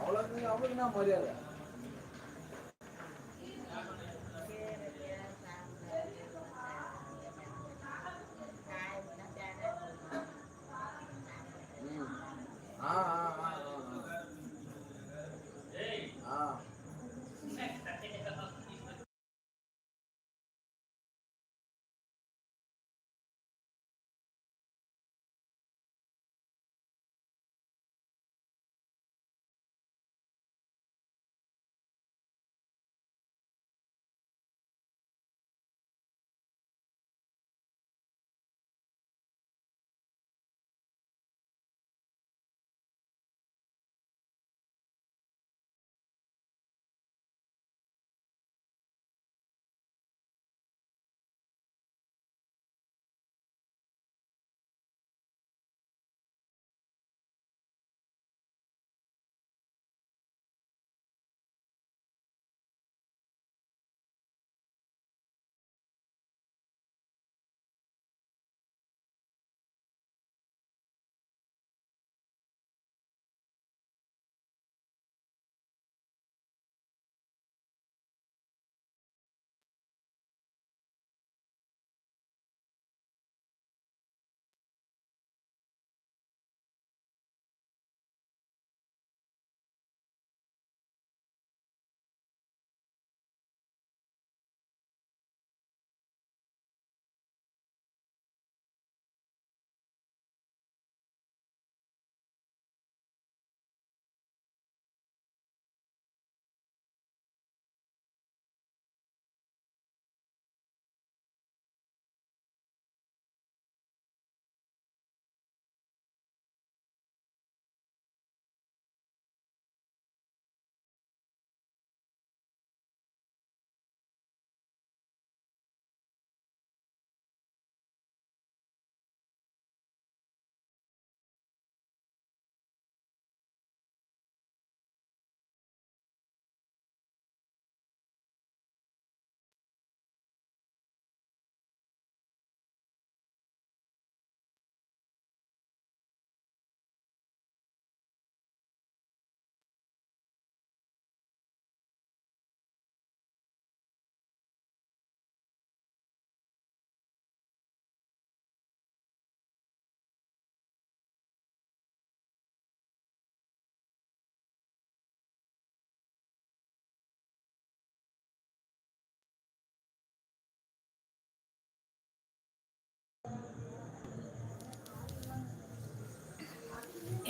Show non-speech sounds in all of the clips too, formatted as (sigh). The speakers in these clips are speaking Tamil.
அவளுக்கு அவளுக்கு என்ன மரியாதை.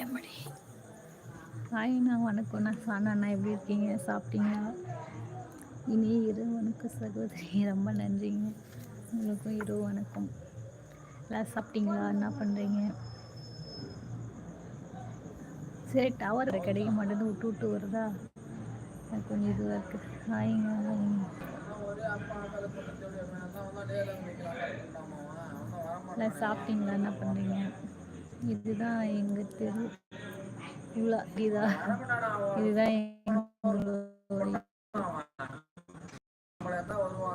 எப்படி ஹாய்ண்ணா வணக்கம்ண்ணா சாணண்ணா எப்படி இருக்கீங்க? சாப்பிட்டீங்களா? இனி இரவு வணக்கம் சகோதரி ரொம்ப நன்றிங்க. உங்களுக்கும் இரவு வணக்கம். எல்லாம் சாப்பிட்டீங்களா? என்ன பண்ணுறீங்க சரி டவர் கிடைக்க மாட்டேங்குது. விட்டு விட்டு வருதா? எனக்கு கொஞ்சம் இதுவாக இருக்குது ஹாய்ங்க ஹாய்ங்க எல்லாம் சாப்பிட்டீங்களா? என்ன பண்ணுறீங்க இதுதான் எங்கள் தெரு. இவ்வளோ இதா. இதுதான்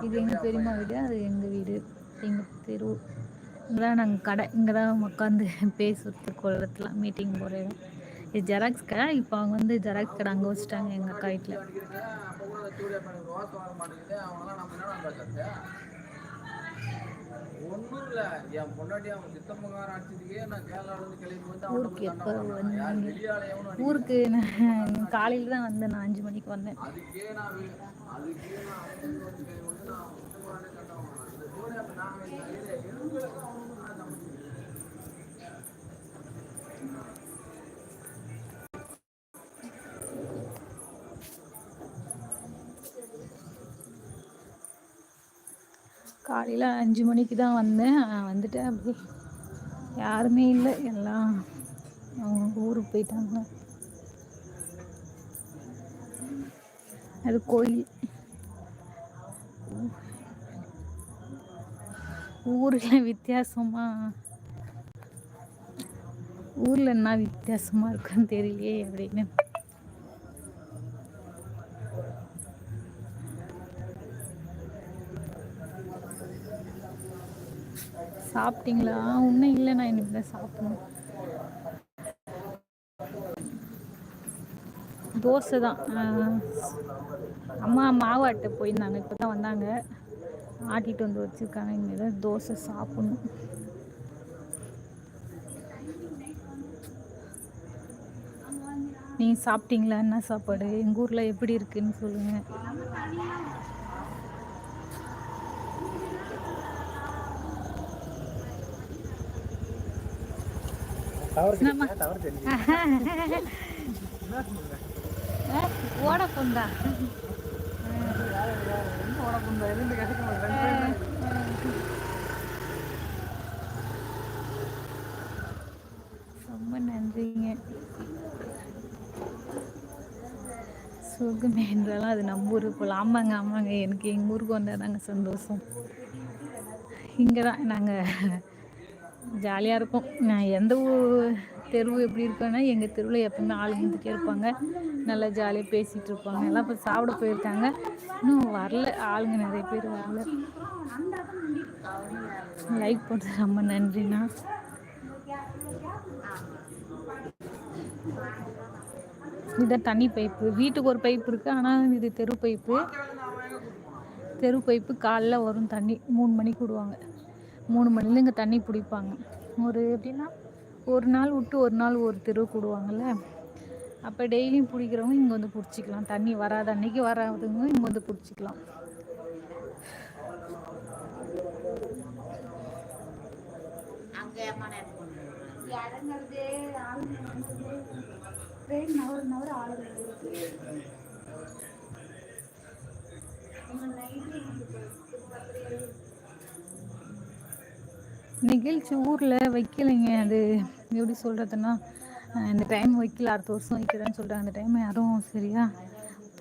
இது எங்கள் பெரியம்மா வீடு அது எங்கள் வீடு. எங்கள் தெரு. இங்கே நாங்கள் கடை இங்கே தான் உட்காந்து பேசுறது கொள்றதுலாம் மீட்டிங் போகிற இடம் இது ஜெராக்ஸ் கடை இப்போ அவங்க வந்து ஜெராக்ஸ் கடை அங்கே வச்சுட்டாங்க எங்கள் அக்கா வீட்டில் இல்லை என் பொண்டாட்டி அவன் சித்தம்பகாரம் அடிச்சதுக்கே நான் கேரளாவிலேருந்து கிளம்பி வந்து ஊருக்கு எப்போ ஊருக்கு நான் காலையில் தான் வந்தேன் நான் அஞ்சு மணிக்கு வந்தேன். அதுக்கே நான் வி- அதுக்கே நான் வந்து வந்து கை வந்து நான் சித்தம்பகாரனே கட்டவன் காலையில் அஞ்சு மணிக்கு தான் வந்தேன். வந்துட்டேன் அப்படியே. யாருமே இல்லை. எல்லாம் அவங்க ஊருக்கு போயிட்டாங்க. அது கோயில். ஊரில் வித்தியாசமா? ஊரில் என்ன வித்தியாசமாக இருக்குன்னு தெரியலையே அப்படின்னு. சாப்பிட்டீங்களா? இன்னும் இல்லை நான் இனிமேல் தான் சாப்பிடணும். தோசை தான். அம்மா மாவாட்ட போயிருந்தாங்க. இப்போ தான் வந்தாங்க. ஆட்டிகிட்டு வந்து வச்சுருக்காங்க. இனிமேல் தோசை சாப்பிட்ணும். நீங்கள் சாப்பிட்டீங்களா? என்ன சாப்பாடு? எங்கள் ஊரில் எப்படி இருக்குன்னு சொல்லுங்கள் ஓட பொந்தா ரொம்ப நன்றிங்க சுகமே என்றாலும் அது நம்ம ஊருக்கு போல் ஆமாங்க ஆமாங்க எனக்கு எங்கள் ஊருக்கு வந்தால் தாங்க சந்தோஷம் இங்கே தான் நாங்கள் ஜாலியாக இருக்கும். நான் எந்த ஊர் தெருவு எப்படி இருப்பேன்னா எங்கள் தெருவில் எப்பவுமே ஆள் இருந்துகிட்டே இருப்பாங்க. நல்லா ஜாலியாக பேசிகிட்டு இருப்பாங்க. எல்லாம் இப்போ சாப்பிட போயிருக்காங்க. இன்னும் வரல. ஆளுங்க நிறைய பேர் வரல. லைக் போட்டு ரொம்ப நன்றிண்ணா. இதுதான் தண்ணி பைப்பு. வீட்டுக்கு ஒரு பைப்பு இருக்குது ஆனால் இது தெரு பைப்பு. தெரு பைப்பு காலைல வரும் தண்ணி. மூணு மணிக்கு விடுவாங்க. மூணு மணிலேருந்து இங்கே தண்ணி பிடிப்பாங்க. ஒரு எப்படின்னா ஒரு நாள் விட்டு ஒரு நாள் ஒரு தெரு விடுவாங்கள்ல அப்போ டெய்லியும் பிடிக்கிறவங்க இங்கே வந்து பிடிச்சிக்கலாம். தண்ணி வராத அன்னைக்கு வராதவங்க இங்கே வந்து பிடிச்சிக்கலாம். ட்ரெயின் நவர நவர ஆளுங்க நிகழ்ச்சி ஊரில் வைக்கலைங்க. அது எப்படி சொல்கிறதுன்னா இந்த டைம் வைக்கல அடுத்த வருஷம் வைக்கிறேன்னு சொல்கிறாங்க அந்த டைம் யாரும் சரியா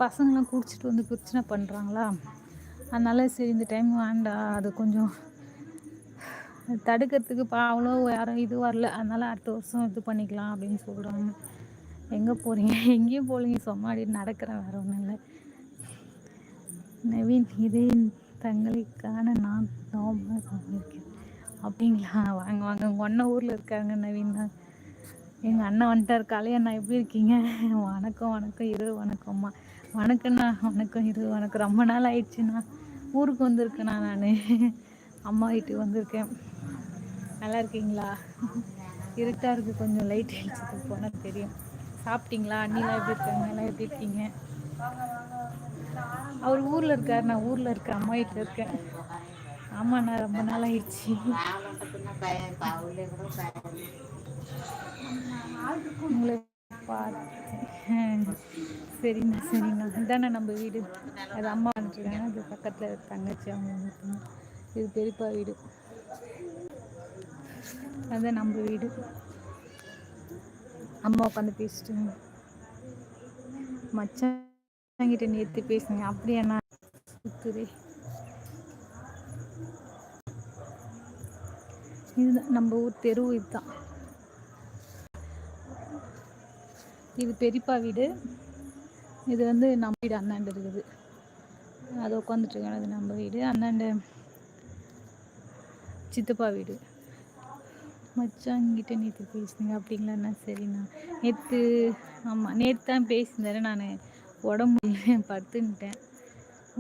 பசங்களாம் குடிச்சிட்டு வந்து பிரச்சனை பண்ணுறாங்களா அதனால் சரி இந்த டைம் வேண்டாம் அது கொஞ்சம் தடுக்கிறதுக்கு அவ்வளோ யாரும் இது வரல. அதனால் அடுத்த வருஷம் இது பண்ணிக்கலாம் அப்படின்னு சொல்கிறாங்க எங்கே போகிறீங்க (laughs) எங்கேயும் போகலீங்க சும்மா நடக்கிறேன். வேறு ஒன்றும் இல்லை. நவீன் இதே தங்களை காண நான் நோம்பு இருக்கேன் அப்படிங்களா? வாங்க வாங்க. உங்கள் அண்ணன் ஊரில் இருக்காங்க நவீன். தான் எங்கள் அண்ணன் வந்துட்டார். கலையண்ணா அண்ணா எப்படி இருக்கீங்க? வணக்கம் வணக்கம். இரு வணக்கம்மா வணக்கண்ணா வணக்கம் இரு வணக்கம். ரொம்ப நாள் ஆயிடுச்சுண்ணா ஊருக்கு வந்திருக்கேண்ணா நான். அம்மா வீட்டுக்கு வந்திருக்கேன். நல்லா இருக்கீங்களா? இருட்டாக இருக்குது கொஞ்சம் லைட் அடிச்சது போனால் தெரியும். சாப்பிட்டீங்களா? அண்ணிலாம் எப்படி இருக்காங்க? எல்லாம் எப்படி இருக்கீங்க? அவர் ஊரில் இருக்கார். நான் ஊரில் இருக்கேன். அம்மா வீட்டில் இருக்கேன். ஆமாண்ணா ரொம்ப நாள் ஆயிடுச்சு உங்களை பார்த்தேன். சரிண்ணா சரிண்ணா. இதாண்ணா நம்ம வீடு. அது அம்மா வந்துட்டுருக்காங்க. அது பக்கத்தில் தங்கச்சி அவங்க இது பெரியப்பா வீடு. அதுதான் நம்ம வீடு. அம்மா உட்காந்து பேசிட்டு மச்சான் கிட்ட நேற்று பேசுங்க அப்படியாண்ணா? சுத்துதே இதுதான் நம்ம ஊர் தெரு இதுதான். இது பெரியப்பா வீடு. இது வந்து நம்ம வீடு அண்ணாண்டு இருக்குது. அது உட்காந்துட்ருக்காங்க அது நம்ம வீடு. அண்ணாண்டு சித்தப்பா வீடு. மச்சாங்கிட்ட நேற்று பேசுனீங்க. அப்படிங்களாண்ணா சரிண்ணா. நேற்று ஆமாம் நேற்று தான் பேசியிருந்தாரு. நான் உடம்பு படுத்துன்ட்டேன்.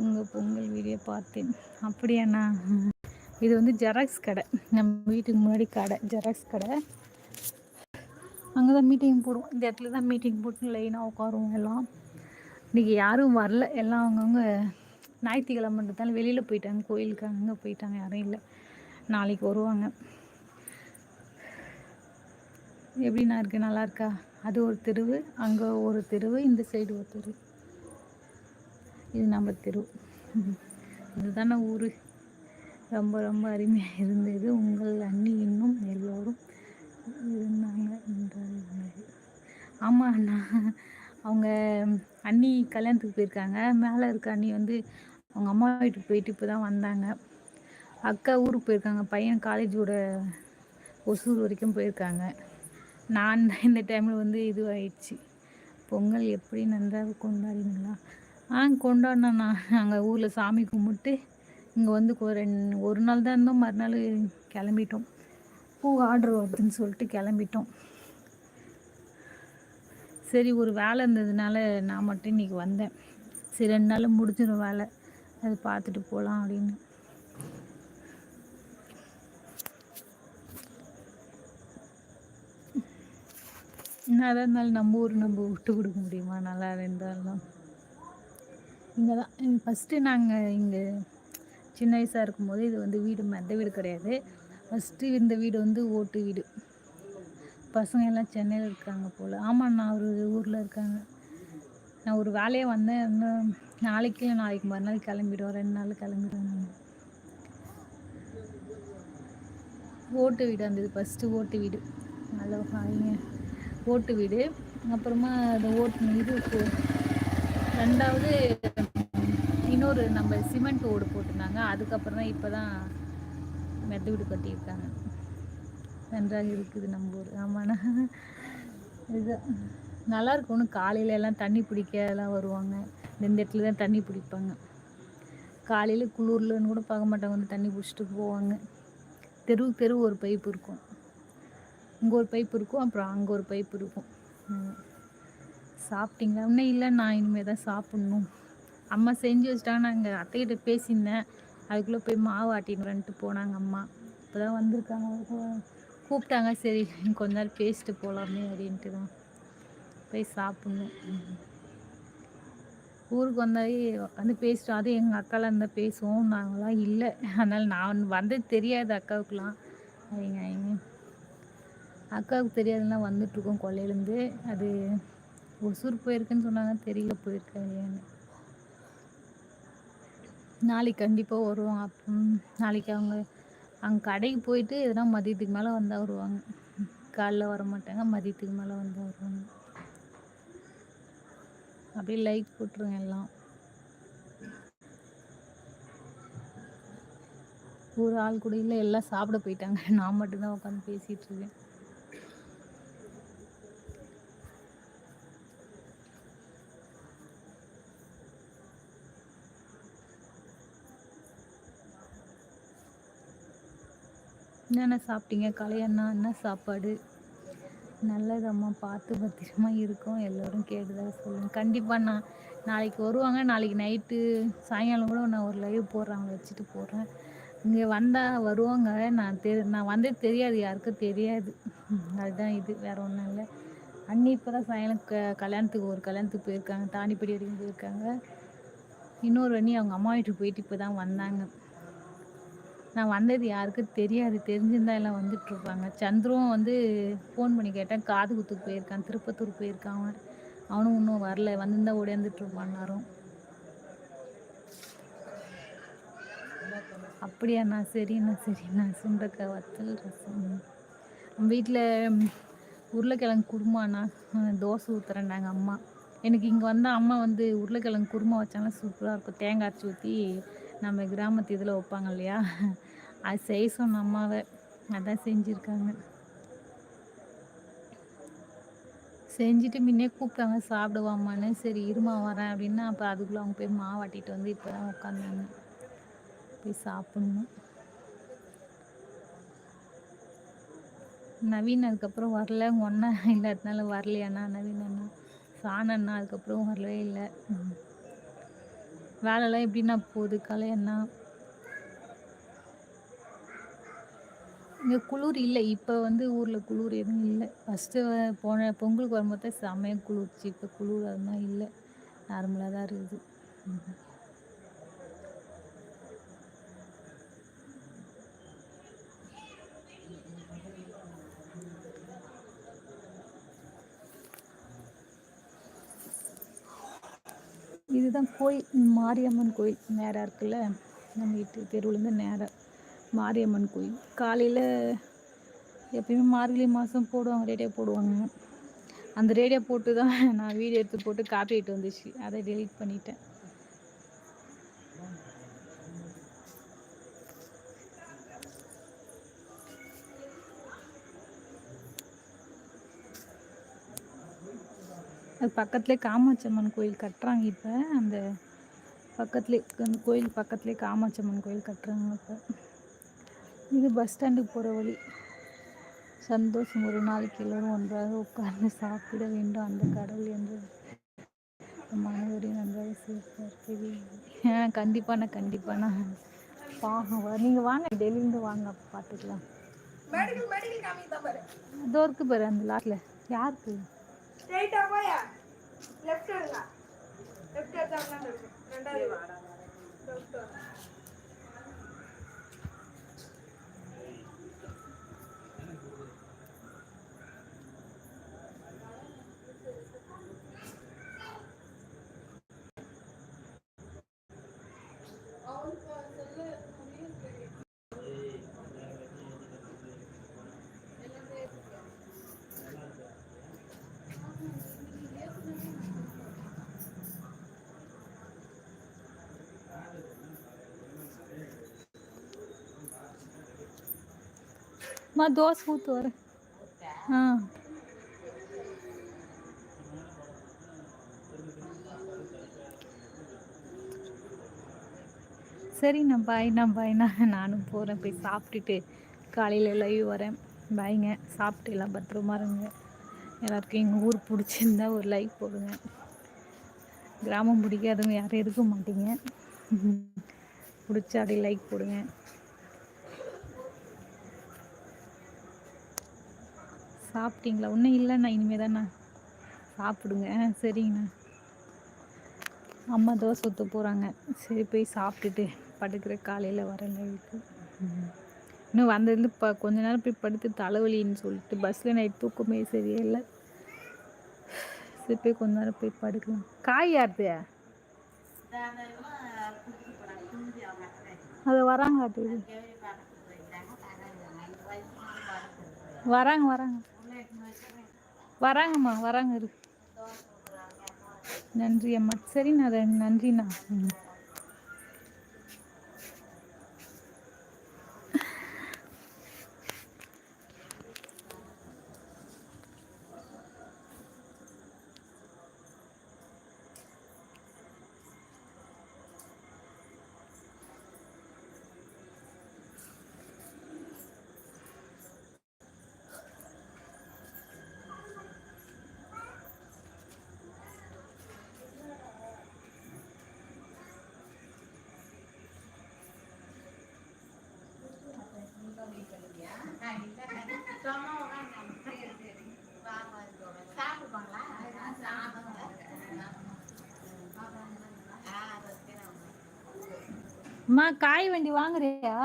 உங்கள் பொங்கல் வீடியோ பார்த்தேன். அப்படியாண்ணா? இது வந்து ஜெராக்ஸ் கடை. நம்ம வீட்டுக்கு முன்னாடி கடை ஜெராக்ஸ் கடை. அங்கே தான் மீட்டிங் போடுவோம். இந்த இடத்துல தான் மீட்டிங் போட்டு லைனாக உட்காருவோம் எல்லாம். இன்றைக்கி யாரும் வரல. எல்லாம் அவங்கவுங்க ஞாயிற்றுக்கிழமைன்றதால வெளியில் போயிட்டாங்க. கோயிலுக்கு அங்கே போயிட்டாங்க. யாரும் இல்லை. நாளைக்கு வருவாங்க. எப்படிண்ணா இருக்குது நல்லா இருக்கா? அது ஒரு தெருவு அங்கே ஒரு தெருவு இந்த சைடு ஒரு தெரு. இது நம்ம தெரு. இதுதானே ஊர். ரொம்ப ரொம்ப அருமையாக இருந்தது. உங்கள் அண்ணி இன்னும் எல்லோரும் இருந்தாங்க என்றது ஆமாம் அண்ணா. அவங்க அண்ணி கல்யாணத்துக்கு போயிருக்காங்க. மேலே இருக்க அண்ணி வந்து அவங்க அம்மா வீட்டுக்கு போயிட்டு இப்போ தான் வந்தாங்க. அக்கா ஊருக்கு போயிருக்காங்க. பையன் காலேஜோட ஒசூர் வரைக்கும் போயிருக்காங்க. நான் இந்த டைமில் வந்து இதுவாகிடுச்சு பொங்கல் எப்படி நன்றாக கொண்டாடினீங்களா ஆ கொண்டாடினேண்ணா அங்கே ஊரில் சாமி கும்பிட்டு இங்கே வந்து ரெண்டு ஒரு நாள் தான் இருந்தோம். மறுநாள் கிளம்பிட்டோம். பூ ஆர்டர் வருதுன்னு சொல்லிட்டு கிளம்பிட்டோம். சரி ஒரு வேலை இருந்ததுனால நான் மட்டும் இன்றைக்கி வந்தேன். சரி ரெண்டு நாள் முடிஞ்சிடும் வேலை. அது பார்த்துட்டு போகலாம் அப்படின்னு. என்னதான் இருந்தாலும் நம்ம ஊர் நம்ம விட்டு கொடுக்க முடியுமா? நல்லா இருந்தாலும். இங்கே தான் ஃபஸ்ட்டு நாங்கள் இங்கே சின்ன வயசாக இருக்கும்போது இது வந்து வீடு மெத்த வீடு கிடையாது. ஃபஸ்ட்டு இந்த வீடு வந்து ஓட்டு வீடு. பசங்க எல்லாம் சென்னையில் இருக்காங்க போல். ஆமாம் நான் ஒரு ஊரில் இருக்காங்க நான் ஒரு வேலையை வந்தேன். இன்னும் நாளைக்கு நாளைக்கு மறுநாள் கிளம்பிடுவோம் ரெண்டு நாள் கிளம்பிடுவேன். ஓட்டு வீடு அந்த இது ஃபஸ்ட்டு ஓட்டு வீடு. நல்ல ஹாய்ங்க ஓட்டு வீடு. அப்புறமா அந்த ஓட்டு இது ரெண்டாவது இன்னொரு நம்ம சிமெண்ட் ஓடு போட்டிருந்தாங்க. அதுக்கப்புறம் தான் இப்போ தான் மெத்த வீடு கட்டியிருக்காங்க. நன்றாக இருக்குது நம்ம ஊர். ஆமாண்ணா. இது நல்லா இருக்கும்னு காலையில எல்லாம் தண்ணி பிடிக்க எல்லாம் வருவாங்க. இந்த இடத்துல தான் தண்ணி பிடிப்பாங்க. காலையில் குளிர்லன்னு கூட பார்க்க மாட்டாங்க. வந்து தண்ணி பிடிச்சிட்டு போவாங்க. தெருவுக்கு தெரு ஒரு பைப் இருக்கும். இங்கே ஒரு பைப் இருக்கும். அப்புறம் அங்கே ஒரு பைப் இருக்கும். சாப்பிட்டீங்களா? இன்னும் இல்லை. நான் இனிமேல் தான் சாப்பிட்ணும். அம்மா செஞ்சு வச்சிட்டாங்க. நாங்கள் அத்தைக்கிட்ட பேசியிருந்தேன். அதுக்குள்ளே போய் மாவு ஆட்டின்னு போனாங்க அம்மா. இப்போ தான் வந்திருக்காங்க. கூப்பிட்டாங்க. சரி கொஞ்ச நேரம் பேசிட்டு போகலாமே அப்படின்ட்டு தான். போய் சாப்பிட்ணும். ஊருக்கு வந்தாலே வந்து பேசிட்டோம். அதுவும் எங்கள் அக்காலாம் இருந்தால் பேசுவோம். நாங்களாம் இல்லை. அதனால் நான் வந்தது தெரியாது அக்காவுக்குலாம். அவங்க அக்காவுக்கு தெரியாதுலாம் வந்துட்டுருக்கோம் கொல்லையிலேருந்து. அது ஒசூர் போயிருக்குன்னு சொன்னாங்க. தெரியல போயிருக்கா நாளைக்கு கண்டிப்பாக வருவாங்க. அப்போ நாளைக்கு அவங்க அங்கே கடைக்கு போயிட்டு எதனா மதியத்துக்கு மேலே வந்தால் வருவாங்க. காலைல வர மாட்டாங்க மதியத்துக்கு மேலே வந்தால் வருவாங்க. அப்படியே லைக் போட்டுருங்க எல்லாம். ஒரு ஆள் கூட இல்லை எல்லாம் சாப்பிட போயிட்டாங்க. நான் மட்டும்தான் உட்காந்து பேசிகிட்ருக்கேன் என்னென்ன சாப்பிட்டீங்க? கலையண்ணா என்ன சாப்பாடு? நல்லதம்மா பார்த்து பத்திரமா இருக்கும். எல்லோரும் கேட்டுதான் சொல்லுங்கள் கண்டிப்பாக நான் நாளைக்கு வருவாங்க. நாளைக்கு நைட்டு சாயங்காலம் கூட நான் ஒரு லைவ் போடுறாங்க வச்சுட்டு போடுறேன் இங்கே வந்தால் வருவாங்க. நான் தெ நான் வந்தே தெரியாது. யாருக்கும் தெரியாது. அதுதான் இது. வேற ஒன்றும் இல்லை. அண்ணி இப்போ தான் சாயங்காலம் க கல்யாணத்துக்கு ஒரு கல்யாணத்துக்கு போயிருக்காங்க. தானிப்படி வரைக்கும் போயிருக்காங்க. இன்னொரு அண்ணி அவங்க அம்மா வீட்டுக்கு போயிட்டு இப்போ தான் வந்தாங்க. நான் வந்தது யாருக்கும் தெரியாது. தெரிஞ்சிருந்தா எல்லாம் வந்துட்டு இருப்பாங்க. வந்து ஃபோன் பண்ணி கேட்டேன். காது குத்துக்கு போயிருக்கான். திருப்பத்தூர் போயிருக்கான் அவன். அவனும் இன்னும் வரல. வந்திருந்தா ஓடியாந்துட்டு இருப்பான் எல்லாரும். அப்படியாண்ணா? சரிண்ணா சரிண்ணா. சுண்டக்காய் வத்தல் ரசம். நம்ம வீட்டில் உருளைக்கிழங்கு குருமாண்ணா. தோசை ஊற்றுறேன்னாங்க அம்மா. எனக்கு இங்கே வந்தால் அம்மா வந்து உருளைக்கிழங்கு குருமா வச்சாங்கன்னா சூப்பராக இருக்கும். தேங்காய் அரைச்சி ஊற்றி நம்ம கிராமத்து இதில் வைப்பாங்க இல்லையா? அது செய்ய சொன்ன அம்மாவை. அதான் செஞ்சுருக்காங்க. செஞ்சுட்டு முன்னே கூப்பிட்டாங்க சாப்பிடுவாமான்னு சரி இருமா வரேன் அப்படின்னா அப்போ அதுக்குள்ளே அவங்க போய் மாவாட்டிட்டு வந்து இப்போ தான் உட்காந்தாங்க. போய் சாப்பிட்ணும். நவீன் அதுக்கப்புறம் வரல. உங்கள் ஒன்றா இல்லாததுனால வரலையாண்ணா நவீன் அண்ணா? சாண அண்ணா அதுக்கப்புறம் வரவே இல்லை. வேலைலாம் எப்படிண்ணா போகுது? கலை அண்ணா? இங்கே குளிர் இல்லை. இப்போ வந்து ஊரில் குளிர் எதுவும் இல்லை. ஃபஸ்ட்டு போன பொங்கலுக்கு வரும்போது தான் செம்மையாக குளிர்ச்சி. இப்போ குளிர் அதெல்லாம் இல்லை. நார்மலாக தான் இருக்குது. இதுதான் கோயில். மாரியம்மன் கோயில். நேராக இருக்குல்ல. நம்ம வீட்டு தெருவுலேருந்து நேராக மாரியம்மன் கோயில். காலையில் எப்பயுமே மார்கழி மாதம் போடுவாங்க ரேடியோ போடுவாங்க. அந்த ரேடியோ போட்டு தான் நான் வீடியோ எடுத்து போட்டு காப்பிட்டு வந்துச்சு. அதை டெலீட் பண்ணிட்டேன். அது பக்கத்துலேயே காமாட்சம்மன் கோயில் கட்டுறாங்க இப்போ. அந்த பக்கத்துலேயே அந்த கோயில் பக்கத்துலேயே காமாட்சம்மன் கோயில் கட்டுறாங்க இப்போ. இது பஸ் ஸ்டாண்டுக்கு போகிற வழி. சந்தோஷம் ஒரு நாளைக்கு எல்லோரும் ஒன்றாக உட்கார்ந்து சாப்பிட வேண்டும். அந்த கடவுள் என்று நம் அனைவரையும் நன்றாக சேர்ப்பார் கண்டிப்பாண்ணா கண்டிப்பாண்ணா. பாகம் நீங்கள் வாங்க. டெல்லியிருந்து வாங்க பார்த்துக்கலாம் இதோ இருக்கு பாரு அந்த லாட்டில் யாருக்கு? லெஃப்ட் எடுத்தா தான் இருக்கு ரெண்டாவது லெஃப்ட் சரிண்ணா பாய்ண்ணா பாய்ண்ணா நானும் போகிறேன் போய் சாப்பிட்டுட்டு காலையில் லைவ் வரேன். பாய்ங்க சாப்பிட்டு எல்லாம் பத்திரமா இருங்க. எல்லாருக்கும் எங்கள் ஊர் பிடிச்சிருந்தா ஒரு லைக் போடுங்க. கிராமம் பிடிக்காதவங்க யாரும் இருக்க மாட்டீங்க. (laughs) பிடிச்சா அப்படியே லைக் போடுங்க. சாப்பிட்டீங்களா? ஒன்றும் இல்லைண்ணா இனிமேல் தானே சாப்பிடுங்க சரிங்கண்ணா. அம்மா தோசை ஊற்ற போகிறாங்க சரி போய் சாப்பிட்டுட்டு படுக்கிற காலையில் வர நைட்டு. இன்னும் வந்ததுலேருந்து இப்போ கொஞ்ச நேரம் போய் படுத்து தலைவலின்னு சொல்லிட்டு பஸ்ஸில் நைட் தூக்கமே சரியே இல்லை சரி போய் கொஞ்ச நேரம் போய் படுக்கலாம். காய் யாருது? அது வராங்க அது. வராங்க வராங்க. வராங்கம்மா வராங்க இரு. நன்றி அம்மா. சரிண்ணா அது நன்றிண்ணா. அம்மா காய் வண்டி வாங்குறியா?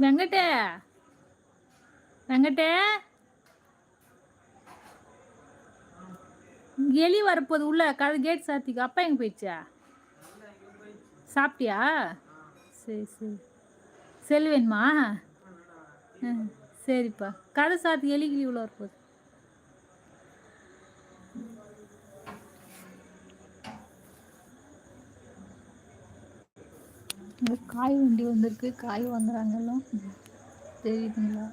வெங்கட்ட. வெங்கட்ட. எலி வரப்போது உள்ள கதை கேட் சாத்திக்கு. அப்பா எங்க போயிடுச்சா? சாப்பிட்டியா? சரி சரி. செல் வேணுமா? ஆ, சரிப்பா. கதை சாத்தி எலி கிளி உள்ள வரப்போகுது. இங்க காய் வண்டி வந்திருக்கு. காய் வாங்குறாங்கல்ல தெரியுதுங்களா?